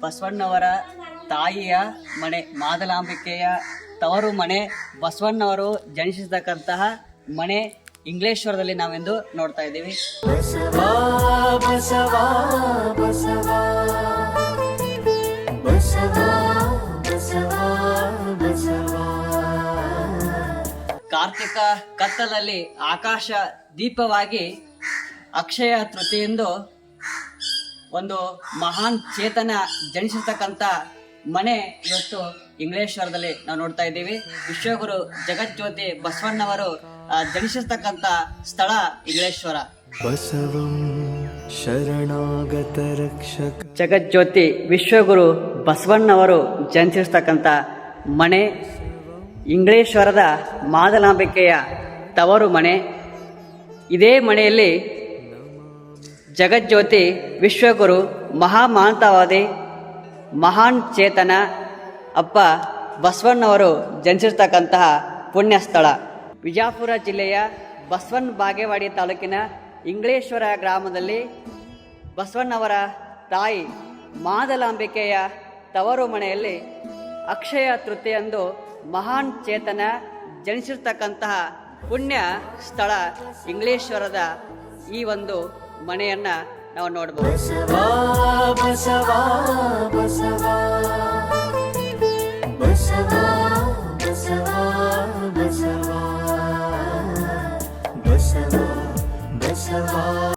ಬಸವಣ್ಣವರ ತಾಯಿಯ ಮನೆ ಮಾದಲಾಂಬಿಕೆಯ ತವರು ಮನೆ ಬಸವಣ್ಣವರು ಜನಿಸಿರ್ತಕ್ಕಂತಹ ಮನೆ ಇಂಗ್ಲೇಶ್ವರದಲ್ಲಿ ನಾವೆಂದು ನೋಡ್ತಾ ಇದ್ದೀವಿ. ಕಾರ್ತಿಕ ಕತ್ತಲಲ್ಲಿ ಆಕಾಶ ದೀಪವಾಗಿ ಅಕ್ಷಯ ತೃತೀಯಂದು ಒಂದು ಮಹಾನ್ ಚೇತನ ಜನಿಸಿರ್ತಕ್ಕಂಥ ಮನೆ ಇವತ್ತು ಇಂಗ್ಲೇಶ್ವರದಲ್ಲಿ ನಾವು ನೋಡ್ತಾ ಇದ್ದೀವಿ. ವಿಶ್ವಗುರು ಜಗಜ್ಯೋತಿ ಬಸವಣ್ಣವರು ಜನಿಸಿರ್ತಕ್ಕಂಥ ಸ್ಥಳ ಇಂಗ್ಲೇಶ್ವರ. ಬಸವಂ ಶರಣಾಗತರಕ್ಷಕ. ಜಗಜ್ಯೋತಿ ವಿಶ್ವಗುರು ಬಸವಣ್ಣವರು ಜನಿಸಿರ್ತಕ್ಕಂಥ ಮನೆ ಇಂಗ್ಲೇಶ್ವರದ ಮಾದಲಾಂಬಿಕೆಯ ತವರು ಮನೆ. ಇದೇ ಮನೆಯಲ್ಲಿ ಜಗಜ್ಯೋತಿ ವಿಶ್ವಗುರು ಮಹಾಮಾಂತವಾದಿ ಮಹಾನ್ ಚೇತನ ಅಪ್ಪ ಬಸವಣ್ಣವರು ಜನಿಸಿರ್ತಕ್ಕಂತಹ ಪುಣ್ಯ ಸ್ಥಳ ವಿಜಾಪುರ ಜಿಲ್ಲೆಯ ಬಸವನ್ ಬಾಗೇವಾಡಿ ತಾಲೂಕಿನ ಇಂಗ್ಲೇಶ್ವರ ಗ್ರಾಮದಲ್ಲಿ ಬಸವಣ್ಣವರ ತಾಯಿ ಮಾದಲಾಂಬಿಕೆಯ ತವರು ಮನೆಯಲ್ಲಿ ಅಕ್ಷಯ ತೃತೀಯಂದು ಮಹಾನ್ ಚೇತನ ಜನಿಸಿರ್ತಕ್ಕಂತಹ ಪುಣ್ಯ ಸ್ಥಳ ಇಂಗ್ಲೇಶ್ವರದ ಈ ಒಂದು ಮನೆಯನ್ನು ನಾವು ನೋಡಬಹುದು ಬಸವ.